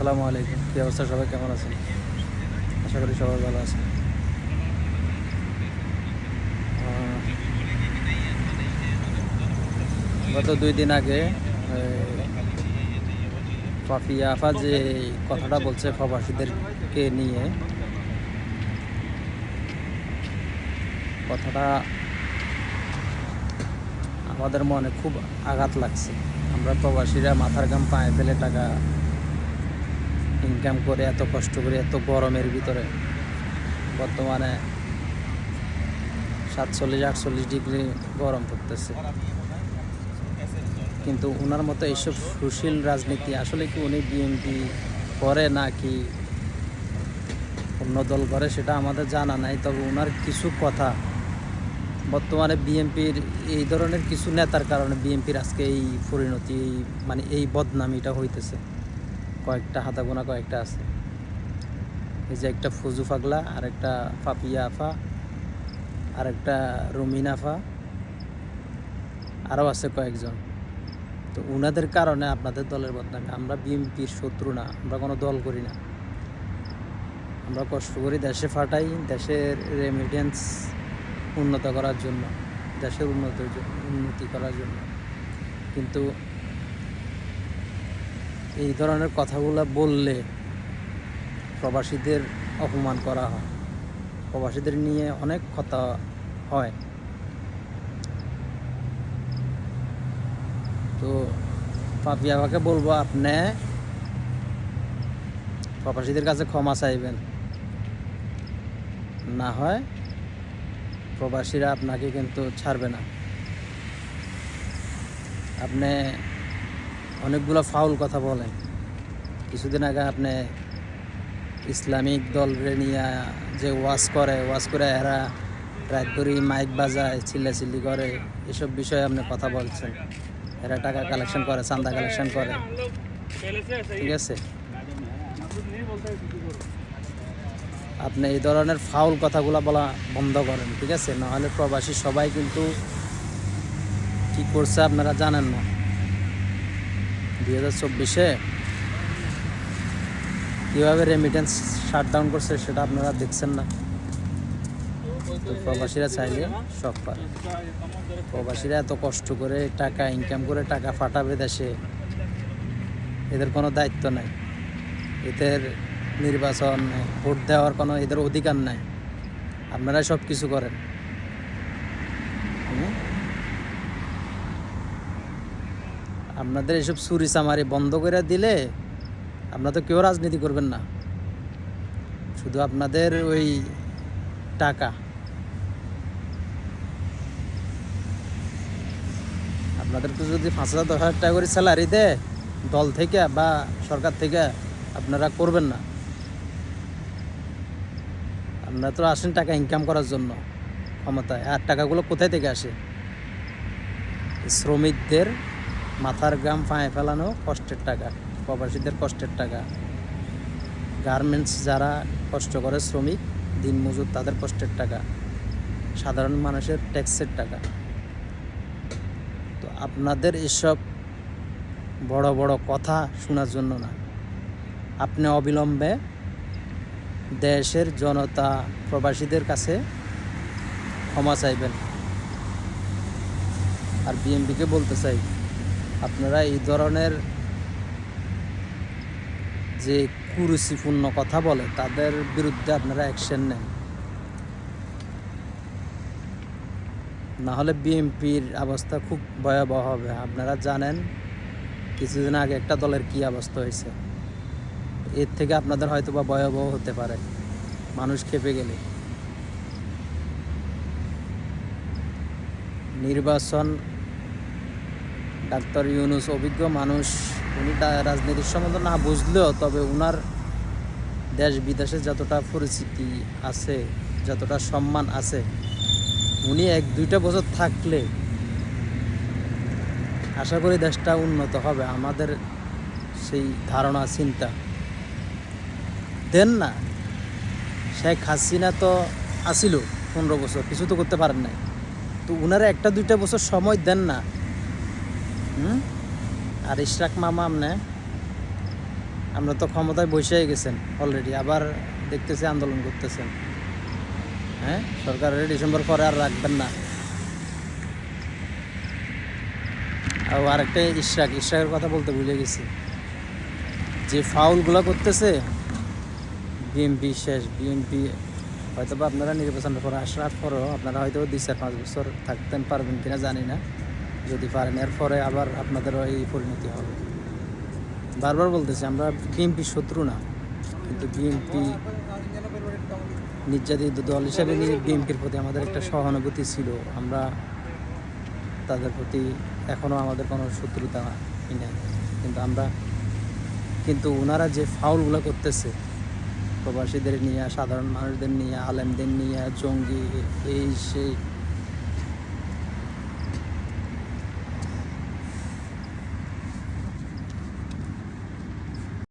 আসসালামু আলাইকুম। কী অবস্থা? সবাই কেমন আছেন? আশা করি সবাই ভালো আছেন। গত দুই দিন আগে পাপিয়া আফা যে কথাটা বলছে প্রবাসীদেরকে নিয়ে, কথাটা আমাদের মনে খুব আঘাত লাগছে। আমরা প্রবাসীরা মাথার গাম পায়ে ফেলে টাকা ইনকাম করে, এত কষ্ট করে, এত গরমের ভিতরে। বর্তমানে সাতচল্লিশ, আটচল্লিশ ডিগ্রি গরম পড়তেছে। কিন্তু ওনার মতো এইসব সুশীল রাজনীতি, আসলে কি উনি বিএনপি করে নাকি অন্য দল করে, সেটা আমাদের জানা নাই। তবে ওনার কিছু কথা, বর্তমানে বিএনপির এই ধরনের কিছু নেতার কারণে বিএনপির আজকে এই পরিণতি মানে এই বদনামিটা হইতেছে। কয়েকটা হাতা গোনা কয়েকটা আছে। এই যে একটা ফুজু ফাগলা আর একটা পাপিয়া আফা আর একটা রুমিন আফা, আরও আছে কয়েকজন। তো উনাদের কারণে আপনাদের দলের বদনামি। আমরা বিএনপির শত্রু না, আমরা কোনো দল করি না। আমরা কষ্ট করি দেশে ফাটাই, দেশের রেমিডেন্স উন্নত করার জন্য, দেশের উন্নতির উন্নতি করার জন্য। কিন্তু এই ধরনের কথাগুলো বললে প্রবাসীদের অপমান করা হয়। প্রবাসীদের নিয়ে অনেক কথা হয়। তো পাপিয়াবাকে বলব, আপনি প্রবাসীদের কাছে ক্ষমা চাইবেন। না হয় প্রবাসীরা আপনাকে কিন্তু ছাড়বে না। আপনি অনেকগুলো ফাউল কথা বলেন কিছুদিন আগে আপনি ইসলামিক দল নিয়ে যে ওয়াজ করে ওয়াজ করে এরা রাত করে মাইক বাজায়, চিল্লাচিল্লি করে, এসব বিষয়ে আপনি কথা বলছেন। এরা টাকা কালেকশন করে, চান্দা কালেকশন করে। ঠিক আছে? আপনি এই ধরনের ফাউল কথাগুলো বলা বন্ধ করেন, ঠিক আছে? নাহলে প্রবাসী সবাই কিন্তু কি করছে আপনারা জানেন না। দুই হাজার চব্বিশে। কীভাবে রেমিটেন্স শাট ডাউন করছে সেটা আপনারা দেখছেন না। প্রবাসীরা চাইলে সব পারে প্রবাসীরা এত কষ্ট করে টাকা ইনকাম করে টাকা ফাটাবে দেশে, এদের কোনো দায়িত্ব নাই। এদের নির্বাচন, ভোট দেওয়ার কোনো এদের অধিকার নাই। আপনারা সব কিছু করেন। আপনাদের এসব চুরি চামারি বন্ধ করে দিলে আপনারা তো কেউ রাজনীতি করবেন না। শুধু আপনাদের ওই টাকা। আপনাদের তো যদি পাঁচ হাজার, দশ হাজার টাকা করে স্যালারি দেয়, দল থেকে বা সরকার থেকে আপনারা করবেন না। আপনারা তো আসেন টাকা ইনকাম করার জন্য ক্ষমতায়। আর টাকাগুলো কোথায় থেকে আসে? শ্রমিকদের মাথার গ্রাম ফাঁয়ে ফেলানো কষ্টের টাকা, প্রবাসীদের কষ্টের টাকা। গার্মেন্টস যারা কষ্ট করে শ্রমিক দিনমজুর তাদের কষ্টের টাকা। সাধারণ মানুষের ট্যাক্সের টাকা। তো আপনাদের এসব বড় বড় কথা শোনার জন্য না। আপনি অবিলম্বে দেশের জনতা, প্রবাসীদের কাছে ক্ষমা চাইবেন। আর বিএমপিকে বলতে চাই আপনারা এই ধরনের যে কুরুচিপূর্ণ কথা বলে, তাদের বিরুদ্ধে আপনারা অ্যাকশন নেন। না হলে বিএনপির অবস্থা খুব ভয়াবহ হবে। আপনারা জানেন, কিছুদিন আগে একটা দলের কি অবস্থা হয়েছে। এর থেকে আপনাদের হয়তো বা ভয়াবহ হতে পারে। মানুষ খেপে গেলে। নির্বাচন ডাক্তার ইউনুস, অভিজ্ঞ মানুষ, উনি রাজনীতির সম্বন্ধে না বুঝলেও তবে উনার দেশ বিদেশে যতটা পরিচিতি আছে, যতটা সম্মান আছে, উনি এক দুইটা বছর থাকলে আশা করি দেশটা উন্নত হবে। আমাদের সেই ধারণা, চিন্তা। দেন না, শেখ হাসিনা তো আসিল পনেরো বছর, কিছু তো করতে পারেন নাই। তো উনারা একটা দুইটা বছর সময় দেন না। আর ইশরাক মামা আমনে, আমরা তো ক্ষমতায় বসেই গেছেন অলরেডি আবার দেখতেছি আন্দোলন করতেছেন। হ্যাঁ? সরকারের ডিসেম্বর পরে আর রাখবেন না। আর আরেকটা ইশরাক, ইশরাকের কথা বলতে ভুলে গেছি। যে ফাউলগুলো করতেছে বিএমপি শেষ বিএমপি হয়তো বা আপনারা নির্বাচনের পরে আসার পরেও আপনারা হয়তো দুই চার পাঁচ বছর থাকতেন, পারবেন কিনা জানি না। যদি পারেন, এরপরে আবার আপনাদেরও এই পরিণতি হবে। বারবার বলতেছি, আমরা বিএনপি শত্রু না, কিন্তু বিএনপি নির্যাতিত দল হিসাবে নিয়ে বিএনপির প্রতি আমাদের একটা সহানুভূতি ছিল। আমরা তাদের প্রতি এখনও আমাদের কোনো শত্রুতা নেই কিন্তু আমরা, কিন্তু ওনারা যে ফাউলগুলো করতেছে, প্রবাসীদের নিয়ে, সাধারণ মানুষদের নিয়ে, আলেমদের নিয়ে, জঙ্গি, এই, সেই